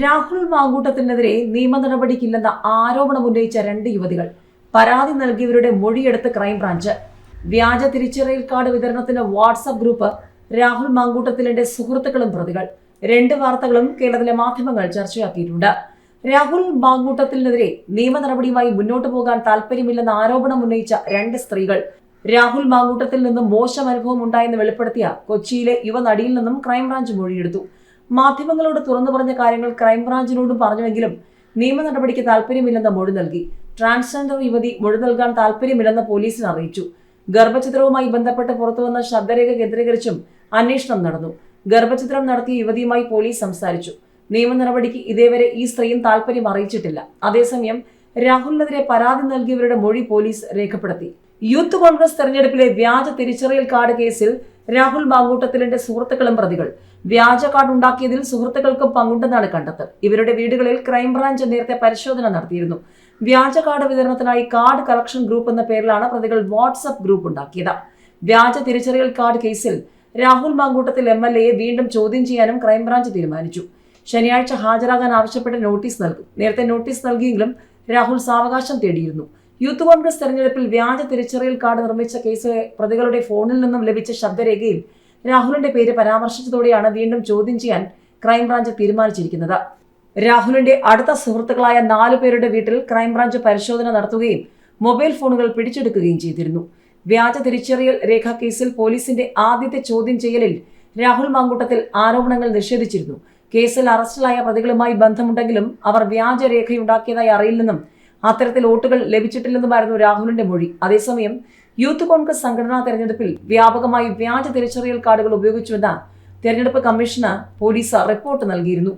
രാഹുൽ മാങ്കൂട്ടത്തിനെതിരെ നിയമ നടപടിക്കില്ലെന്ന ആരോപണം ഉന്നയിച്ച രണ്ട് യുവതികൾ പരാതി നൽകിയവരുടെ മൊഴിയെടുത്ത് ക്രൈംബ്രാഞ്ച്. വ്യാജ തിരിച്ചറിയൽ കാർഡ് വിതരണത്തിന് വാട്സപ്പ് ഗ്രൂപ്പ് രാഹുൽ മാങ്കൂട്ടത്തിലിന്റെ സുഹൃത്തുക്കളും പ്രതികൾ. രണ്ട് വാർത്തകളും കേരളത്തിലെ മാധ്യമങ്ങൾ ചർച്ചയാക്കിയിട്ടുണ്ട്. രാഹുൽ മാങ്കൂട്ടത്തിനെതിരെ നിയമ നടപടിയുമായി മുന്നോട്ടു പോകാൻ താല്പര്യമില്ലെന്ന ആരോപണം ഉന്നയിച്ച രണ്ട് സ്ത്രീകൾ. രാഹുൽ മാങ്കൂട്ടത്തിൽ നിന്നും മോശം അനുഭവം ഉണ്ടായെന്ന് വെളിപ്പെടുത്തിയ കൊച്ചിയിലെ യുവനടിയിൽ നിന്നും ക്രൈംബ്രാഞ്ച് മൊഴിയെടുത്തു. മാധ്യമങ്ങളോട് തുറന്നു പറഞ്ഞ കാര്യങ്ങൾ ക്രൈംബ്രാഞ്ചിനോടും പറഞ്ഞുവെങ്കിലും നിയമ നടപടിക്ക് താല്പര്യമില്ലെന്ന് മൊഴി നൽകി. ട്രാൻസ്ജെൻഡർ യുവതി മൊഴി നൽകാൻ താല്പര്യമില്ലെന്ന് പോലീസിന് അറിയിച്ചു. ഗർഭചിത്രവുമായി ബന്ധപ്പെട്ട് പുറത്തുവന്ന ശബ്ദരേഖ കേന്ദ്രീകരിച്ചും അന്വേഷണം നടന്നു. ഗർഭചിത്രം നടത്തിയ യുവതിയുമായി പോലീസ് സംസാരിച്ചു. നിയമ നടപടിക്ക് ഇതേവരെ ഈ സ്ത്രീയും താല്പര്യം അറിയിച്ചിട്ടില്ല. അതേസമയം രാഹുലിനെതിരെ പരാതി നൽകിയവരുടെ മൊഴി പോലീസ് രേഖപ്പെടുത്തി. യൂത്ത് കോൺഗ്രസ് തെരഞ്ഞെടുപ്പിലെ വ്യാജ തിരിച്ചറിയൽ കാർഡ് കേസിൽ രാഹുൽ മാങ്കൂട്ടത്തിലിന്റെ സുഹൃത്തുക്കളും പ്രതികൾ. വ്യാജ കാർഡ് ഉണ്ടാക്കിയതിൽ സുഹൃത്തുക്കൾക്കും പങ്കുണ്ടെന്നാണ് കണ്ടെത്തൽ. ഇവരുടെ വീടുകളിൽ ക്രൈംബ്രാഞ്ച് നേരത്തെ പരിശോധന നടത്തിയിരുന്നു. വ്യാജ കാർഡ് വിതരണത്തിനായി കാർഡ് കളക്ഷൻ ഗ്രൂപ്പ് എന്ന പേരിലാണ് പ്രതികൾ വാട്സപ്പ് ഗ്രൂപ്പ് ഉണ്ടാക്കിയത്. വ്യാജ തിരിച്ചറിയൽ കാർഡ് കേസിൽ രാഹുൽ മാങ്കൂട്ടത്തിൽ എം എൽ എയെ വീണ്ടും ചോദ്യം ചെയ്യാനും ക്രൈംബ്രാഞ്ച് തീരുമാനിച്ചു. ശനിയാഴ്ച ഹാജരാകാൻ ആവശ്യപ്പെട്ട് നോട്ടീസ് നൽകും. നേരത്തെ നോട്ടീസ് നൽകിയെങ്കിലും രാഹുൽ സാവകാശം തേടിയിരുന്നു. യൂത്ത് കോൺഗ്രസ് തെരഞ്ഞെടുപ്പിൽ വ്യാജ തിരിച്ചറിയൽ കാർഡ് നിർമ്മിച്ച കേസ് പ്രതികളുടെ ഫോണിൽ നിന്നും ലഭിച്ച ശബ്ദരേഖയിൽ രാഹുലിന്റെ പേര് പരാമർശിച്ചതോടെയാണ് വീണ്ടും ചോദ്യം ചെയ്യാൻ ക്രൈംബ്രാഞ്ച് തീരുമാനിച്ചിരിക്കുന്നത്. രാഹുലിന്റെ അടുത്ത സുഹൃത്തുക്കളായ നാലു പേരുടെ വീട്ടിൽ ക്രൈംബ്രാഞ്ച് പരിശോധന നടത്തുകയും മൊബൈൽ ഫോണുകൾ പിടിച്ചെടുക്കുകയും ചെയ്തിരുന്നു. വ്യാജ തിരിച്ചറിയൽ രേഖ കേസിൽ പോലീസിന്റെ ആദ്യത്തെ ചോദ്യം ചെയ്യലിൽ രാഹുൽ മാങ്കൂട്ടത്തിൽ ആരോപണങ്ങൾ നിഷേധിച്ചിരുന്നു. കേസിൽ അറസ്റ്റിലായ പ്രതികളുമായി ബന്ധമുണ്ടെങ്കിലും അവർ വ്യാജരേഖയുണ്ടാക്കിയതായി അറിയില്ലെന്നും അത്തരത്തിൽ വോട്ടുകൾ ലഭിച്ചിട്ടില്ലെന്നുമായിരുന്നു രാഹുലിന്റെ മൊഴി. അതേസമയം യൂത്ത് കോൺഗ്രസ് സംഘടനാ തെരഞ്ഞെടുപ്പിൽ വ്യാപകമായി വ്യാജ തിരിച്ചറിയൽ കാർഡുകൾ ഉപയോഗിച്ചുവെന്ന് തെരഞ്ഞെടുപ്പ് കമ്മീഷന് പോലീസ് റിപ്പോർട്ട് നൽകിയിരുന്നു.